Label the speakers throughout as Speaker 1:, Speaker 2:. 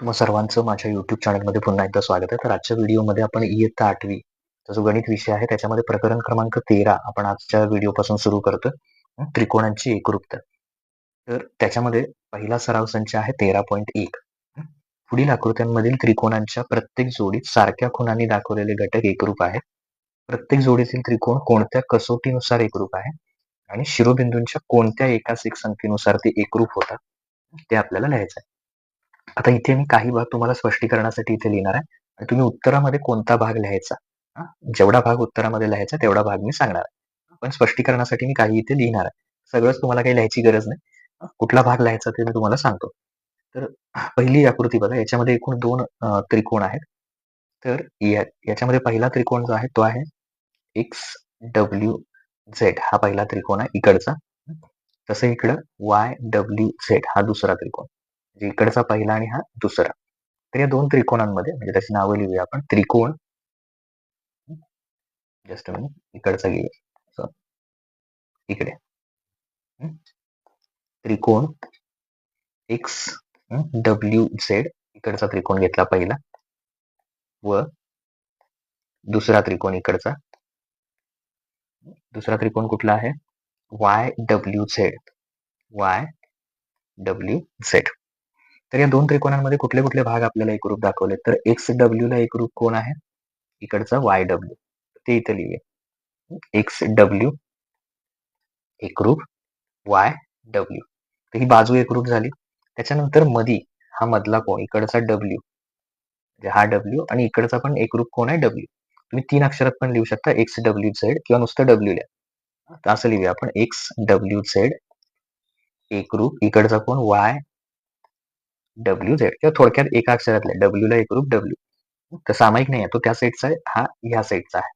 Speaker 1: तुम्हा सर्वांचं माझ्या युट्यूब चॅनलमध्ये पुन्हा एकदा स्वागत आहे. तर आजच्या व्हिडिओमध्ये आपण इयत्ता आठवी जो गणित विषय आहे त्याच्यामध्ये प्रकरण क्रमांक 13 आपण आजच्या व्हिडिओपासून सुरू करतोय. त्रिकोणांची एकरूपता. तर त्याच्यामध्ये पहिला सराव संच आहे तेरा पॉईंट एक पुढील आकृत्यांमधील त्रिकोणांच्या प्रत्येक जोडीत सारख्या खुणांनी दाखवलेले घटक एकरूप आहेत. प्रत्येक जोडीतील त्रिकोण कोणत्या कसोटीनुसार एकरूप आहे आणि शिरोबिंदूंच्या कोणत्या एकाच एक संख्येनुसार ते एकरूप होतात ते आपल्याला लिहायचं आहे. आता इथे मी काही भाग तुम्हाला स्पष्टीकरणासाठी इथे लिहिणार आहे. आणि तुम्ही उत्तरामध्ये कोणता भाग लिहायचा? जेवढा भाग उत्तरामध्ये लिहायचा तेवढा भाग मी सांगणार आहे. पण स्पष्टीकरणासाठी मी काही इथे लिहिणार आहे. सगळंच तुम्हाला काही लिहायची गरज नाही. कुठला भाग लिहायचा ते मी तुम्हाला सांगतो. तर पहिली आकृती बघा याच्यामध्ये एकूण दोन त्रिकोण आहेत. तर याच्यामध्ये पहिला त्रिकोण जो आहे तो आहे एक्स डब्ल्यू झेड हा पहिला त्रिकोण आहे इकडचा. तसं इकडं वाय डब्ल्यू झेड हा दुसरा त्रिकोण. म्हणजे इकडचा पहिला आणि हा दुसरा. तर या दोन त्रिकोणांमध्ये म्हणजे त्याची नावं लिहूया आपण. त्रिकोण. जस्ट मी इकडचा घेऊया इकडे. त्रिकोण. एक्स डब्ल्यू झेड इकडचा त्रिकोण घेतला पहिला. व दुसरा त्रिकोण इकडचा. दुसरा त्रिकोण कुठला आहे? Y W Z Y W Z तर या दोन त्रिकोणांमध्ये कुठले कुठले भाग आपल्याला एक रूप दाखवले? तर एक्स डब्ल्यू ला एक रूप कोण आहे? इकडचा वाय डब्ल्यू ते इथे लिहूया. एक्स डब्ल्यू एकरूप वाय डब्ल्यू तर ही बाजू एकरूप झाली. त्याच्यानंतर मधी हा मधला कोण? इकडचा डब्ल्यू म्हणजे हा डब्ल्यू आणि इकडचा पण एकरूप कोण आहे? डब्ल्यू तुम्ही तीन अक्षरात पण लिहू शकता. एक्स डब्ल्यू झेड किंवा नुसतं डब्ल्यू लिहा. असं लिहूया आपण. एक्स डब्ल्यू झेड एकरूप इकडचा कोण? वाय डब्ल्यू झेड किंवा थोडक्यात एका अक्षरातल्या डब्ल्यूला एक एकरूप डब्ल्यू. तर सामायिक नाही आहे. तो त्या साईडचा आहे. हा ह्या साईडचा आहे.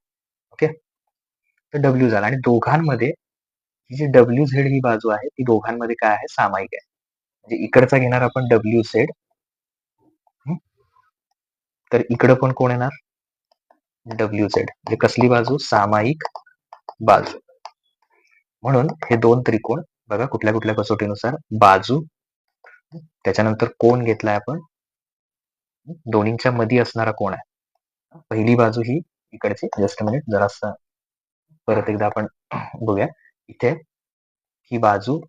Speaker 1: ओके? तर डब्ल्यू झाला. आणि दोघांमध्ये ही जी डब्ल्यू झेड ही बाजू आहे ती दोघांमध्ये काय आहे? सामायिक आहे. म्हणजे इकडचा घेणार आपण डब्ल्यू झेड तर इकडं पण कोण येणार? डब्ल्यू झेड म्हणजे कसली बाजू? सामायिक बाजू. म्हणून हे दोन त्रिकोण बघा कुठल्या कुठल्या कसोटीनुसार बाजू त्याच्यानंतर कोण घेतलाय आपण? दोन्हींच्या मध्ये असणारा कोण आहे? पहिली बाजू ही इकडची. जस्ट मिनिट जरासा परत एकदा आपण बघूया. इथे ही बाजू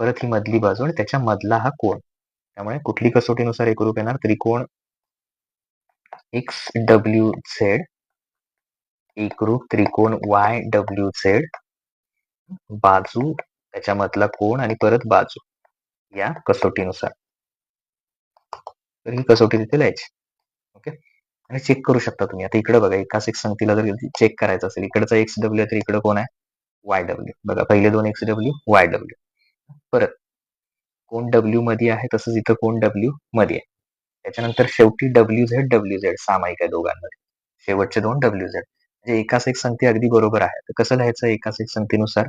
Speaker 1: परत ही मधली बाजू आणि त्याच्या मधला हा कोण त्यामुळे कुठली कसोटीनुसार एकरूप येणार? त्रिकोण एक्स डब्ल्यू झेड एकरूप त्रिकोण वाय डब्ल्यू झेड बाजू त्याच्यामधला कोण आणि परत बाजू. या कसोटीनुसार. तर ही कसोटी तिथे लिहायची. ओके? आणि चेक करू शकता तुम्ही. आता इकडे बघा एकाच एक संगतीला जर चेक करायचं असेल इकडचा एक्स डब्ल्यू तर इकडे कोण आहे? वाय डब्ल्यू बघा पहिले दोन एक्स डब्ल्यू वाय डब्ल्यू परत कोण डब्ल्यू मध्ये आहे तसंच इथं कोण डब्ल्यू मध्ये आहे. त्याच्यानंतर शेवटी डब्ल्यू झेड डब्ल्यू झेड सामायिक आहे दोघांमध्ये. शेवटचे दोन डब्ल्यू झेड म्हणजे एकाच एक संगती अगदी बरोबर आहे. तर कसं लिहायचं? एकाच एक संगतीनुसार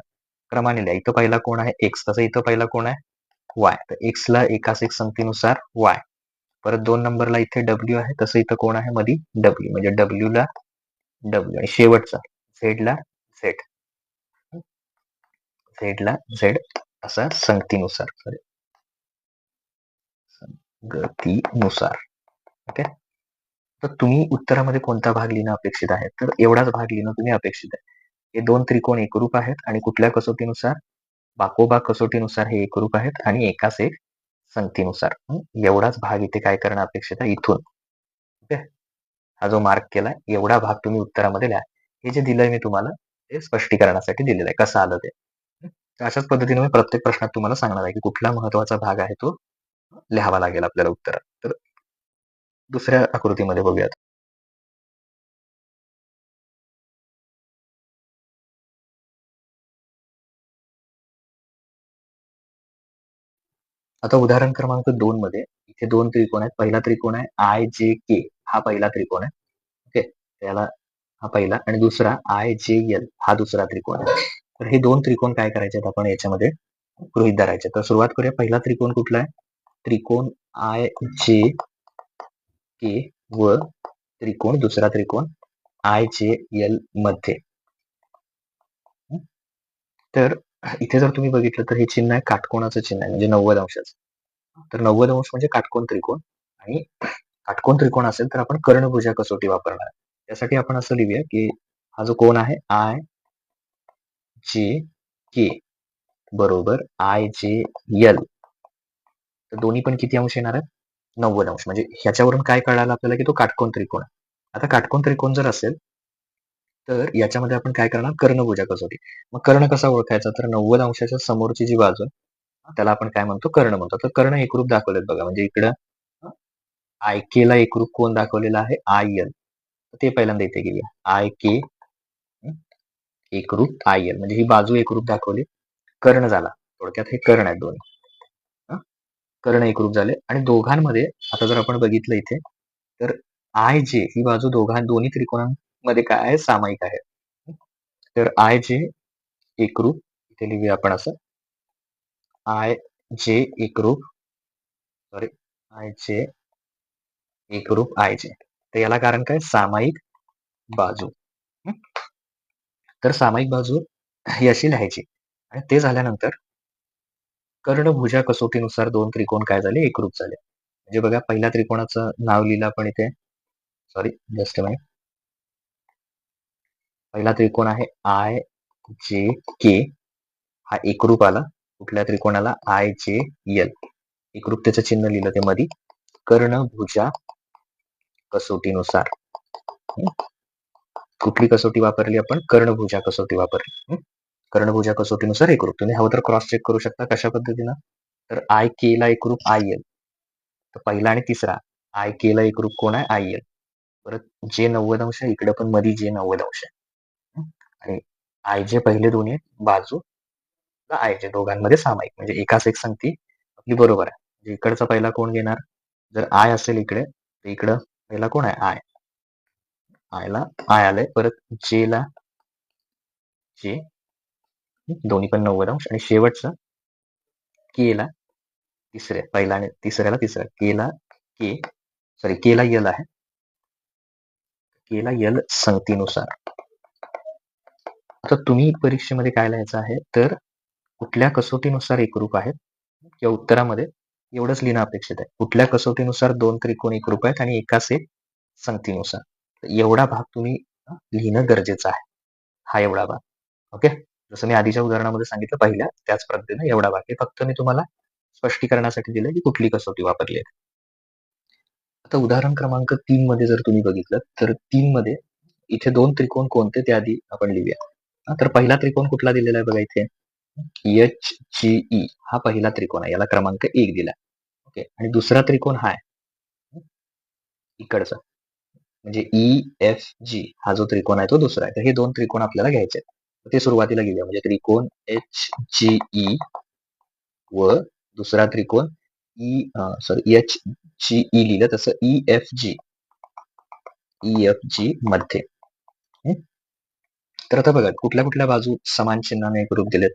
Speaker 1: क्रमाने लिहा. इथं पहिला कोण आहे? एक्स तसं इथं पहिला कोण आहे? वाय तर एक्स ला एकाच एक संगतीनुसार वाय परत दोन नंबरला इथे डब्ल्यू आहे. तसं इथं कोण आहे? मधी डब्ल्यू म्हणजे डब्ल्यू ला डब्ल्यू आणि शेवटचा झेड ला झेड झेड ला झेड असा संगतीनुसार. सॉरी गतीनुसार ओके तर तुम्ही उत्तरामध्ये कोणता भाग लिहिणं अपेक्षित आहे? तर एवढाच भाग लिहिणं तुम्ही अपेक्षित आहे. हे दोन त्रिकोण एकरूप आहेत आणि कुठल्या कसोटीनुसार? बाकोबा कसोटीनुसार हे एकरूप आहेत आणि एकाच एक संगतीनुसार एवढाच भाग इथे काय करणं अपेक्षित आहे? इथून. ओके? हा जो मार्क केला एवढा भाग तुम्ही उत्तरामध्ये लिहा. हे जे दिलंय मी तुम्हाला ते स्पष्टीकरणासाठी दिलेलं आहे. कसं आलं ते? तर अशाच पद्धतीने मी प्रत्येक प्रश्नात तुम्हाला सांगणार आहे की कुठला महत्त्वाचा भाग आहे तो लिहावा लागेल आपल्याला उत्तरात तर दुसऱ्या आकृतीमध्ये बघूयात. आता उदाहरण क्रमांक दोन मध्ये इथे दोन त्रिकोण आहेत. पहिला त्रिकोण आहे आय जे के हा पहिला त्रिकोण आहे. ओके त्याला हा पहिला आणि दुसरा आय जे एल हा दुसरा त्रिकोण आहे. तर हे दोन त्रिकोण काय करायचे आहेत आपण याच्यामध्ये गृहित धरायचे. तर सुरुवात करूया. पहिला त्रिकोण कुठला आहे? त्रिकोण आय जे के व त्रिकोण दुसरा त्रिकोण आय जे एलमध्ये. तर इथे जर तुम्ही बघितलं तर हे चिन्ह आहे काटकोणाचं चिन्ह आहे म्हणजे नव्वद अंशाचं. तर नव्वद अंश म्हणजे काटकोण त्रिकोण आणि काटकोण त्रिकोण असेल तर आपण कर्णभुजा कसोटी वापरणार. त्यासाठी आपण असं लिहूया की हा जो कोण आहे आय जे के बरोबर आय जे यल तर दोन्ही पण किती अंश येणार आहेत? नव्वद अंश. म्हणजे ह्याच्यावरून काय कळालं आपल्याला की तो काटकोण त्रिकोण आहे. आता काटकोण त्रिकोण जर असेल तर याच्यामध्ये आपण काय करणार? कर्णभुजा कसोटी मग कर्ण कसा ओळखायचा? तर नव्वद अंशाच्या समोरची जी बाजू त्याला आपण काय म्हणतो? कर्ण म्हणतो. तर कर्ण एकरूप दाखवलेत बघा. म्हणजे इकडं आय के ला एकरूप कोण दाखवलेला आहे? आय एल ते पहिल्यांदा इथे गेली. आय के एकरूप आय एल म्हणजे ही बाजू एकरूप दाखवली. कर्ण झाला. थोडक्यात हे कर्ण आहेत दोन कर्ण एकरूप झाले. आणि दोघांमध्ये आता जर आपण बघितलं इथे तर आय जे ही बाजू दोघां दोन्ही मध्ये काय आहे? सामायिक आहे. तर आय जे एकरूप इथे लिहूया आपण असं. आय जे एकरूप सॉरी आय जे एकरूप आय जे तर याला कारण काय? सामायिक बाजू. तर सामायिक बाजू ही अशी लिहायची. आणि ते झाल्यानंतर कर्णभुजा कसोटीनुसार दोन त्रिकोण काय झाले? एकरूप झाले. म्हणजे बघा पहिल्या त्रिकोणाचं नाव लिहिलं आपण इथे. सॉरी जस्ट मिनिट पहिला त्रिकोण आहे आय जे के हा एकरूप आला. कुठल्या त्रिकोणाला? आय जे एल एकरूप त्याचं चिन्ह लिहिलं ते मधी. कर्णभुजा कसोटीनुसार. कुठली कसोटी वापरली आपण? कर्णभुजा कसोटी वापरली. कर्णभुजा कसोटीनुसार एकरूप. तुम्ही हवं तर क्रॉस चेक करू शकता कशा पद्धतीनं. तर आय के ला एकरूप आय एल तर पहिला आणि तिसरा. आय के ला एकरूप कोण आहे? आय एल परत जे नव्वद अंश आहे इकडे पण मध्ये जे नव्वद अंश. आहे आणि आय जे पहिले दोन्ही बाजू आय जे दोघांमध्ये सामायिक. म्हणजे एकाच एक संगती आपली बरोबर आहे. म्हणजे इकडचा पहिला कोण घेणार? जर आय असेल इकडे तर इकडं पहिला कोण आहे? आय. आयला आय आलंय. परत जे ला जे दोन्ही पण नव्वद अंश. आणि शेवटचा के ला तिसऱ्या पहिला आणि तिसऱ्याला तिसरा. के ला के सॉरी के ला यल आहे. केला यल संगतीनुसार. आता तुम्ही परीक्षेमध्ये काय लिहायचं आहे? तर कुठल्या कसोटीनुसार एकरूप आहेत? किंवा उत्तरामध्ये एवढंच लिहिणं अपेक्षित आहे. कुठल्या कसोटीनुसार दोन त्रिकोण एकरूप आहेत आणि एकाच एक संगतीनुसार एवढा भाग तुम्ही लिहिणं गरजेचं आहे. हा एवढा भाग. ओके? जसं मी आधीच्या उदाहरणामध्ये सांगितलं पहिल्या त्याच पद्धतीने एवढा भाग. हे फक्त मी तुम्हाला स्पष्टीकरणासाठी दिलं की कुठली कसोटी वापरली आहे. आता उदाहरण क्रमांक तीन मध्ये जर तुम्ही बघितलं तर तीन मध्ये इथे दोन त्रिकोण कोणते? ते आधी आपण लिहूया. तर पहिला त्रिकोण कुठला दिलेला आहे बघा इथे? एच जी ई हा पहिला त्रिकोण आहे. याला क्रमांक एक दिला. ओके आणि दुसरा त्रिकोण हा आहे. इकडचा. म्हणजे ई एफ जी हा जो त्रिकोण आहे तो दुसरा आहे. तर हे दोन त्रिकोण आपल्याला घ्यायचे आहेत. ते सुरुवातीला घेऊया. म्हणजे त्रिकोण एच जी ई व दुसरा त्रिकोण E sorry H G E लिहिलं तसं E F G E F G मध्ये. तर आता बघा कुठल्या कुठल्या बाजू समान चिन्हाने ग्रुप दिलेत?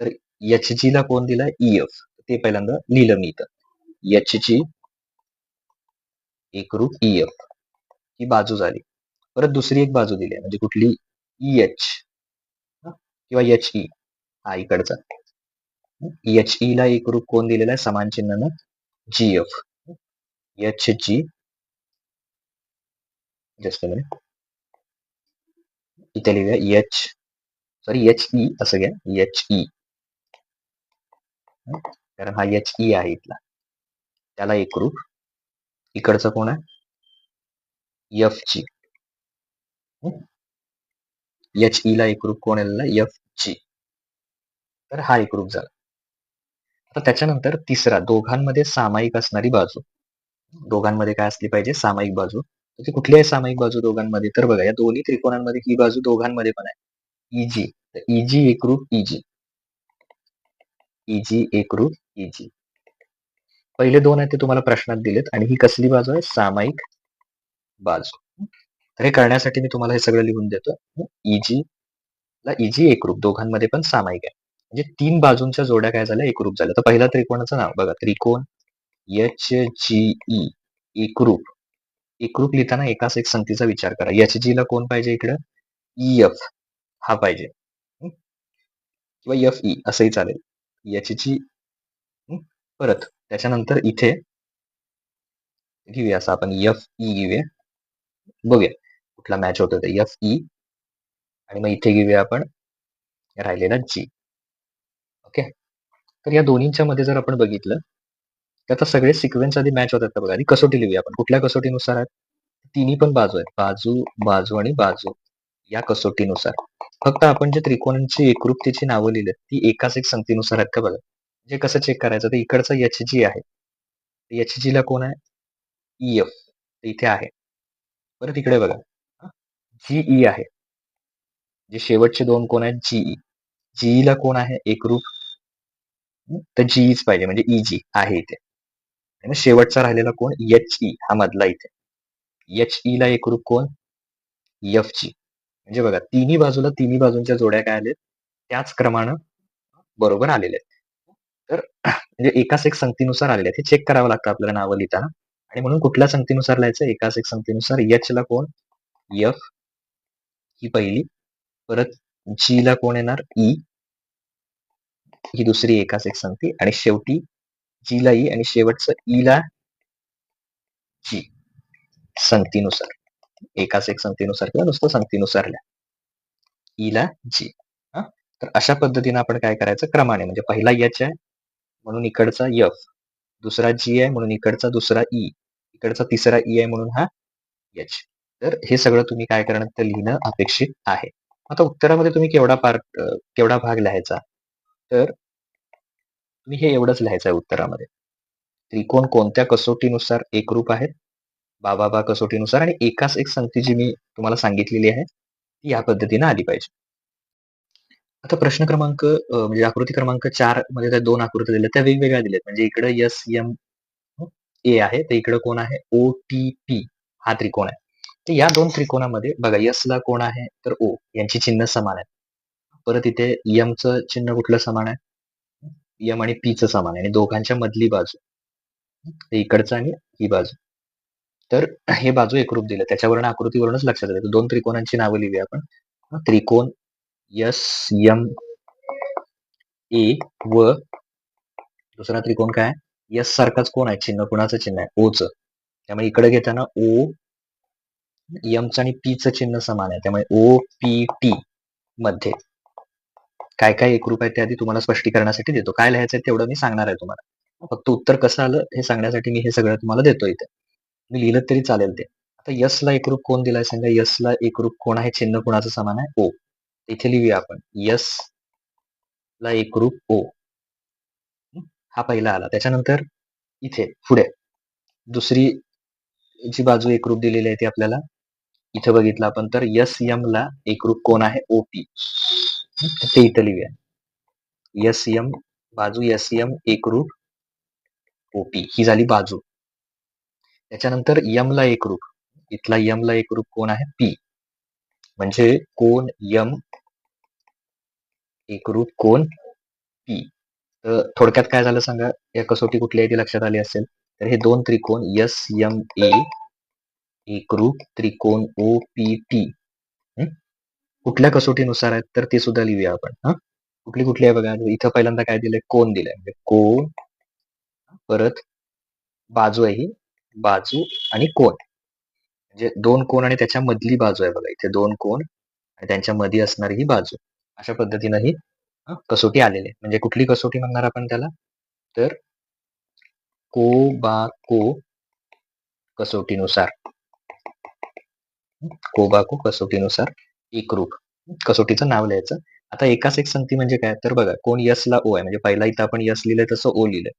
Speaker 1: तर एच जी ला कोण दिला ई एफ ते पहिल्यांदा लिहिलं मी इथं. एच जी एकरूप ई एफ ही बाजू झाली. परत दुसरी एक बाजू दिली म्हणजे कुठली? ई एच किंवा एच ई हा इकडचा. एच ई ला एक रूप कोण दिलेला आहे? समान चिन्हानं G F H G just इथे लिहूया एच सॉरी एच ई असं घ्या एच ई कारण हा एच ई आहे इथला त्याला एकरूप इकडचं कोण आहे एफ जी एच ई ला एकरूप कोण आलेला एफ जी तर हा एकरूप झाला आता त्याच्यानंतर तिसरा दोघांमध्ये सामायिक असणारी बाजू दोघांमध्ये काय असली पाहिजे सामायिक बाजू ती कुठली आहे सामायिक बाजू दोघांमध्ये तर बघा या दोन्ही त्रिकोणांमध्ये ही बाजू दोघांमध्ये पण आहे. इजी इजी एकरूप इजी इजी एकरूप इजी पहिले दोन आहेत ते तुम्हाला प्रश्नात दिलेत आणि ही कसली बाजू आहे? सामायिक बाजू. तर हे करण्यासाठी मी तुम्हाला हे सगळं लिहून देतो. इजी ला इजी एकरूप दोघांमध्ये पण सामायिक आहे. म्हणजे तीन बाजूंच्या जोड्या काय झाल्या? एकरूप झाल्या. तर पहिल्या त्रिकोणाचं नाव बघा त्रिकोण एच जी ई एकरूप एकरूप लिहिताना एकाच एक संख्येचा विचार करा. एच ला कोण पाहिजे इकडं? E, ई एफ हा पाहिजे. किंवा एफ ई e असंही चालेल. याची परत. त्याच्यानंतर इथे घेऊया असं आपण एफ ई e घेऊया. बघूया. कुठला मॅच होतो ते. एफ ई आणि मग इथे घेऊया आपण राहिलेला जी ओके? तर या दोन्हींच्या मध्ये जर आपण बघितलं आता सगळे सिक्वेन्स आधी मॅच होतात का बघा. आधी कसोटी लिहूया आपण. कुठल्या कसोटीनुसार आहेत? तिन्ही पण बाजू आहेत. बाजू बाजू आणि बाजू या कसोटीनुसार. फक्त आपण जे त्रिकोणांची एकरूपतेची नावं लिहिली ती एकाच एक संगतीनुसार आहेत का बघा? जे कसं चेक करायचं तर इकडचं एच जी आहे. एच जी ला कोण आहे? ई एफ इथे आहे. परत इकडे बघा. जीई आहे. जे शेवटचे दोन कोण आहेत? जीई जीई ला कोण आहे? एकरूप. तर जीईच पाहिजे. म्हणजे इजी आहे इथे. आणि शेवटचा राहिलेला कोण? एच ई हा मधला इथे. एच ई ला एकरूप कोण? एफ जी म्हणजे बघा तिन्ही बाजूला तिन्ही बाजूंच्या जोड्या काय आल्या त्याच क्रमानं बरोबर आलेले आहेत. तर म्हणजे एकाच एक संगतीनुसार आलेले आहेत. हे चेक करावं लागतं आपल्याला नावं लिहिताना. आणि म्हणून कुठल्या संगतीनुसार लिहायचं? एकाच एक संगतीनुसार एच ला कोण? एफ ही पहिली. परत जी ला कोण येणार? ई ही दुसरी एकाच एक संगती. आणि शेवटी जी ला ई आणि शेवटचं ई ला जी. संगतीनुसार. एकाच एक संगतीनुसार किंवा नुसतं संगतीनुसार लिहा. ई ला जी. हा? तर अशा पद्धतीने आपण काय करायचं? क्रमाने. म्हणजे पहिला एच आहे म्हणून इकडचा यफ. दुसरा जी आहे म्हणून इकडचा दुसरा ई. इकडचा तिसरा ई आहे म्हणून हा एच तर हे सगळं तुम्ही काय करणार? तर लिहिणं अपेक्षित आहे. आता उत्तरामध्ये तुम्ही केवढा पार्ट केवढा भाग लिहायचा? तर मी हे एवढंच लिहायचं आहे उत्तरामध्ये. त्रिकोण कोणत्या कसोटीनुसार एकरूप आहेत? बाबा बा कसोटीनुसार आणि एकाच एक संगती जी मी तुम्हाला सांगितलेली आहे ती या पद्धतीने आली पाहिजे. आता प्रश्न क्रमांक म्हणजे आकृती क्रमांक चारमध्ये त्या दोन आकृती दिल्या त्या वेगवेगळ्या दिल्यात. म्हणजे इकडे एस एम ए आहे तर इकडे कोण आहे? ओ टी पी हा त्रिकोण आहे. तर या दोन त्रिकोणामध्ये बघा यसला कोण आहे तर ओ यांची चिन्ह समान आहे परत इथे च चिन्ह कुठलं समान आहे? यम आणि पी च समान आहे. आणि दोघांच्या मधली बाजू इकडचं आणि ही बाजू. तर हे बाजू एकरूप दिलं. त्याच्यावरून आकृतीवरूनच लक्षात येतं दोन त्रिकोणांची नावं लिहूया आपण. त्रिकोण यस यम ए व. दुसरा त्रिकोण काय? यस सारखाच कोण आहे? चिन्ह कुणाचं चिन्ह आहे? ओच त्यामुळे इकडे घेताना ओ यमचं आणि पीचं चिन्ह समान आहे. त्यामुळे ओ पी टी मध्ये. काय काय एकरूप आहे ते आधी तुम्हाला स्पष्टीकरणासाठी देतो. काय लिहायचं आहे तेवढं मी सांगणार आहे तुम्हाला. फक्त उत्तर कसं आलं हे सांगण्यासाठी मी हे सगळं तुम्हाला देतो इथे. मी लिहिलं तरी चालेल ते. आता यस ला एकरूप कोण दिलाय सांगा? यस ला एकरूप कोण आहे? चिन्ह कोणाचं समान आहे? ओ. इथे लिहूया आपण. यस ला एकरूप ओ. हा पहिला आला. त्याच्यानंतर इथे पुढे. दुसरी जी बाजू एकरूप दिलेली आहे ती आपल्याला इथे बघितलं आपण. तर यस यम ला एकरूप कोण आहे? ओपी ते इथं लिहूया. यस यम बाजू यस यम एकरूप ओपी ही झाली बाजू. त्याच्यानंतर यमला एक रूप इथला यमला एक रूप कोण आहे? पी म्हणजे कोण यम एकरूप कोण पी तर थोडक्यात काय झालं सांगा? या कसोटी कुठली आहे ती लक्षात आली असेल तर हे दोन त्रिकोण यस यम ए एकरूप त्रिकोण ओ पी टी कुठल्या कसोटीनुसार आहेत तर ते सुद्धा लिहूया आपण हा. कुठली कुठली आहे बघा इथं पहिल्यांदा काय दिलंय? कोण दिलंय? म्हणजे कोण परत बाजू आहे ही बाजू आणि कोण. म्हणजे दोन कोण आणि त्याच्या मधली बाजू आहे बघा इथे दोन कोण आणि त्यांच्या मधी असणारी ही बाजू. अशा पद्धतीनं ही कसोटी आलेली आहे. म्हणजे कुठली कसोटी म्हणणार आपण त्याला? तर को बा को कसोटीनुसार. कोबाको कसोटीनुसार. एकरूप कसोटीचं नाव लिहायचं. आता एकाच एक संगती म्हणजे काय? तर बघा कोण यस ला ओ आहे म्हणजे पहिला इथं आपण यस लिहिलंय तसं ओ लिहिलंय.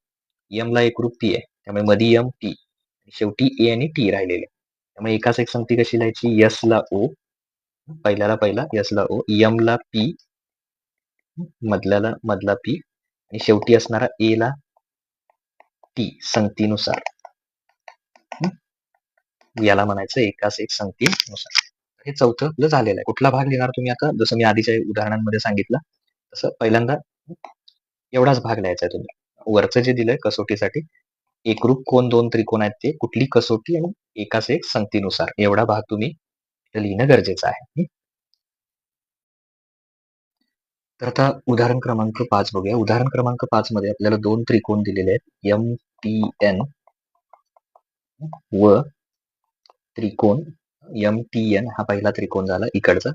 Speaker 1: यम ला एकरूप पी आहे. त्यामुळे मधी यम पी शेवटी ए आणि टी राहिलेले. त्यामुळे एकाच एक संगती कशी लिहायची? यस ला ओ पहिल्याला पहिला यस ला ओ यमला पी मधल्याला मधला पी आणि शेवटी असणारा ए ला टी संगतीनुसार. याला म्हणायचं एकाच एक संगतीनुसार. हे चौथं आपलं झालेलं आहे. कुठला भाग लिहिणार तुम्ही आता? जसं मी आधीच्या उदाहरणांमध्ये सांगितलं तसं पहिल्यांदा एवढाच भाग लिहायचा आहे तुम्ही. वरचं जे दिलंय कसोटीसाठी एकरूप कोण दोन त्रिकोण आहेत ते कुठली कसोटी आणि एकाच एक संगतीनुसार. एवढा भाग तुम्ही लिहिणं गरजेचं आहे. तर आता उदाहरण क्रमांक पाच बघूया. उदाहरण क्रमांक पाच मध्ये आपल्याला दोन त्रिकोण दिलेले आहेत. एम टी एन व त्रिकोण एम टी एन हा पहिला त्रिकोण झाला इकडचा.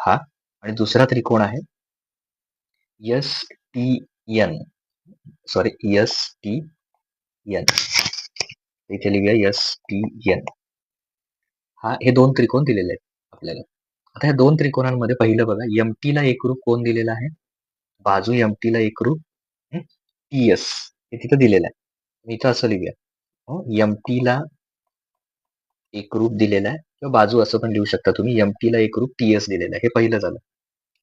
Speaker 1: हा. आणि दुसरा त्रिकोण आहे S T N sorry S T N इथे लिहूया एस टी एन हा हे दोन त्रिकोण दिलेले आहेत आपल्याला. आता ह्या दोन त्रिकोणांमध्ये पहिलं बघा एम टी ला एकरूप कोण दिलेला आहे? बाजू एम टी ला एकरूप टी एस हे तिथं दिलेलं आहे. मी इथं असं लिहूया. हो, एम टी ला एकरूप दिलेला आहे. किंवा बाजू असं पण लिहू शकता तुम्ही. एम टीला एकरूप टी एस दिलेला आहे. हे पहिलं झालं.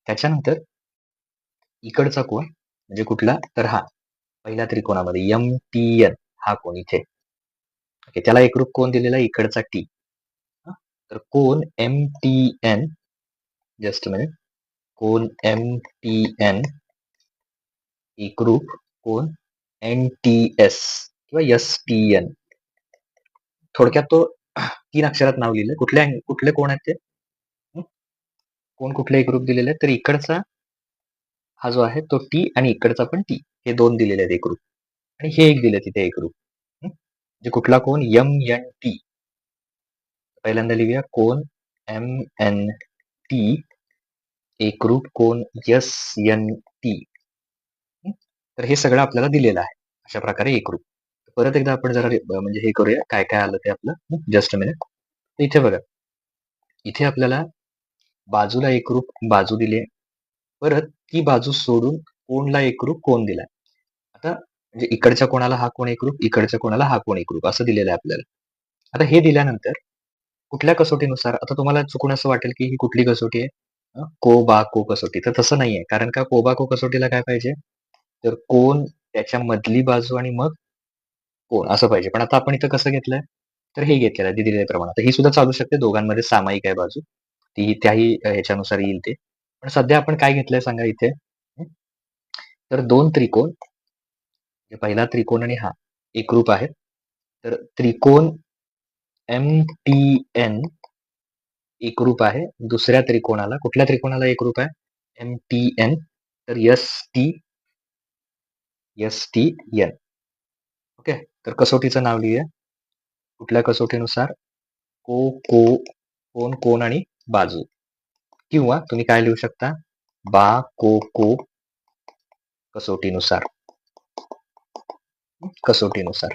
Speaker 1: त्याच्यानंतर इकडचा कोण म्हणजे कुठला? तर हा. पहिल्या त्रिकोणामध्ये. एम टी एन हा कोण इथे. ओके त्याला एकरूप कोण दिलेला आहे. इकडचा टी तर कोण M T N just minute कोण एम टी एन एकरूप कोण एन टी एस किंवा एस टी एन थोडक्यात तो तीन अक्षरात नाव लिहिलं कुठल्या कुठले कोण आहेत ते? कोण कुठले एकरूप दिलेले आहेत? तर इकडचा हा जो आहे तो टी आणि इकडचा पण टी हे दोन दिलेले आहेत एकरूप आणि हे एक दिले तिथे एकरूप म्हणजे कुठला कोण? एम एन टी पहिल्यांदा लिहूया. कोण? एम एन टी एकरूप कोण? एस एन टी तर हे सगळं आपल्याला दिलेलं आहे. अशा प्रकारे एकरूप परत एकदा आपण जरा म्हणजे हे करूया काय काय आलं ते आपलं जस्ट मिनिट इथे बघा. इथे आपल्याला बाजूला एकरूप बाजू दिली परत ती बाजू सोडून कोणला एकरूप कोण दिलाय? आता म्हणजे इकडच्या कोणाला हा कोण एकरूप इकडच्या कोणाला हा कोण एकरूप असं दिलेलं आहे आपल्याला. आता हे दिल्यानंतर कुठल्या कसोटीनुसार आता तुम्हाला चुकून असं वाटेल की ही कुठली कसोटी आहे? को बा को कसोटी. तर तसं नाहीये कारण का को बा को कसोटीला काय पाहिजे? तर कोण त्याच्या मधली बाजू आणि मग कोण असं पाहिजे. पण आता आपण इथं कसं घेतलंय? तर हे घेतलेलं आहे दिलेल्या प्रमाणात ही सुद्धा चालू शकते दोघांमध्ये सामायिक आहे बाजू. ती त्याही ह्याच्यानुसार येईल ते. पण सध्या आपण काय घेतलंय सांगा इथे? तर दोन त्रिकोण. पहिला त्रिकोण आणि हा एकरूप आहे. तर त्रिकोण एम टी एन एकरूप आहे. दुसऱ्या त्रिकोणाला कुठल्या त्रिकोणाला एकरूप आहे? एम टी एन तर S T S T N तर कसोटीचं नाव लिहूया. कुठल्या कसोटीनुसार? को को कोण कोण आणि बाजू. किंवा तुम्ही काय लिहू शकता? बा को को कसोटीनुसार. कसोटीनुसार.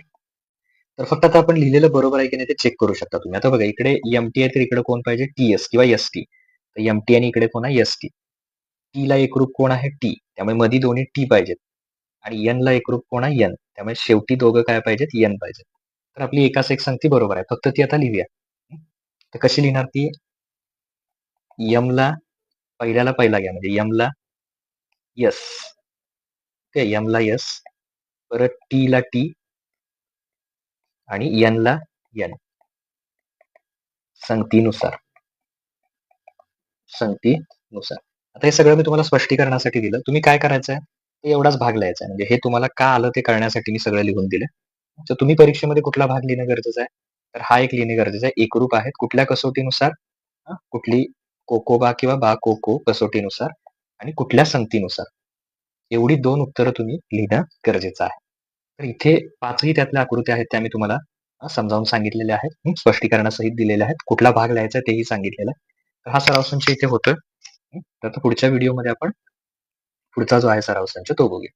Speaker 1: तर फक्त आता आपण लिहिलेलं बरोबर आहे की नाही ते चेक करू शकता तुम्ही. आता बघा इकडे एम टी आहे तर इकडे कोण पाहिजे? टी एस किंवा एस टी तर एम टी आणि इकडे कोण आहे? एस टी टी ला एकरूप कोण आहे? टी त्यामुळे मध्ये दोन्ही टी पाहिजेत. आणि एन ला एकरूप कोण आहे? एन त्यामुळे शेवटी दोघं काय पाहिजेत? एन पाहिजेत. तर आपली एकाच एक संगती बरोबर आहे. फक्त ती आता लिहूया. तर कशी लिहिणार ती? यमला पहिल्याला पहिला घ्या. म्हणजे यमला यस ते यमला यस परत टी ला टी आणि यन ला एन संगतीनुसार. संगतीनुसार. आता हे सगळं मी तुम्हाला स्पष्टीकरणासाठी दिलं. तुम्ही काय करायचं आहे एवढाच भाग लिहायचा आहे. म्हणजे हे तुम्हाला का आलं ते करण्यासाठी मी सगळं लिहून दिलं तर तुम्ही परीक्षेमध्ये कुठला भाग लिहिणं गरजेचं आहे? तर हा एक लिहिणे गरजेचं आहे. एकरूप आहेत कुठल्या कसोटीनुसार? कुठली कोकोबा किंवा बा कोको कसोटीनुसार आणि कुठल्या संगतीनुसार? एवढी दोन उत्तरं तुम्ही लिहिणं गरजेचं आहे. तर इथे पाचही त्यातल्या आकृत्या आहेत त्या मी तुम्हाला समजावून सांगितलेल्या आहेत. स्पष्टीकरणासहित दिलेल्या आहेत. कुठला भाग लिहायचा तेही सांगितलेला आहे. तर हा सराव संच इथे होतं तर पुढच्या व्हिडिओमध्ये आपण पुढचा जो आहे सराव संच तो बघूया.